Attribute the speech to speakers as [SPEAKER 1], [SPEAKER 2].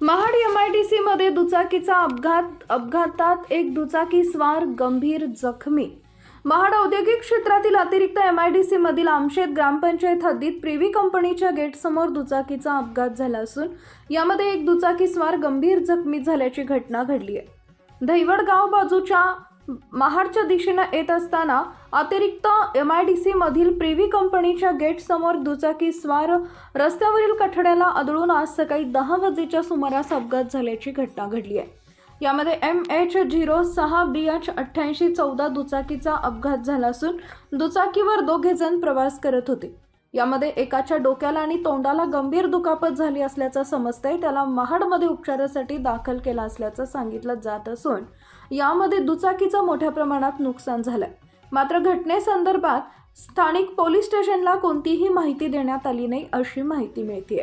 [SPEAKER 1] Mahad MIDC मध्ये दुचाकीचा अपघात अपघातात एक दुचाकी स्वार गंभीर जखमी. महाड औद्योगिक क्षेत्रातील अतिरिक्त एमआयडीसी मधील आमशेत ग्रामपंचायत हद्दीत प्रिव्ही कंपनीच्या गेटसमोर दुचाकीचा अपघात झाला असून यामध्ये एक दुचाकी स्वार गंभीर जखमी झाल्याची घटना घडली आहे. दहिवडगाव बाजूच्या महाडच्या दिशेनं येत असताना अतिरिक्त एम आय डी सीमधील प्रिव्ही कंपनीच्या गेटसमोर दुचाकी स्वार रस्त्यावरील कठड्याला आदळून आज सकाळी दहा वाजेच्या सुमारास अपघात झाल्याची घटना घडली आहे. यामध्ये एम एच झिरो सहा बी एच अठ्ठ्याऐंशी चौदा दुचाकीचा अपघात झाला असून दुचाकीवर दोघे जण प्रवास करत होते. यामध्ये एकाच्या डोक्याला आणि तोंडाला गंभीर दुखापत झाली असल्याचं समजतंय. त्याला महाडमध्ये उपचारासाठी दाखल केला असल्याचं सांगितलं जात असून यामध्ये दुचाकीचं मोठ्या प्रमाणात नुकसान झालंय. मात्र घटनेसंदर्भात स्थानिक पोलीस स्टेशनला कोणतीही माहिती देण्यात आली नाही अशी माहिती मिळते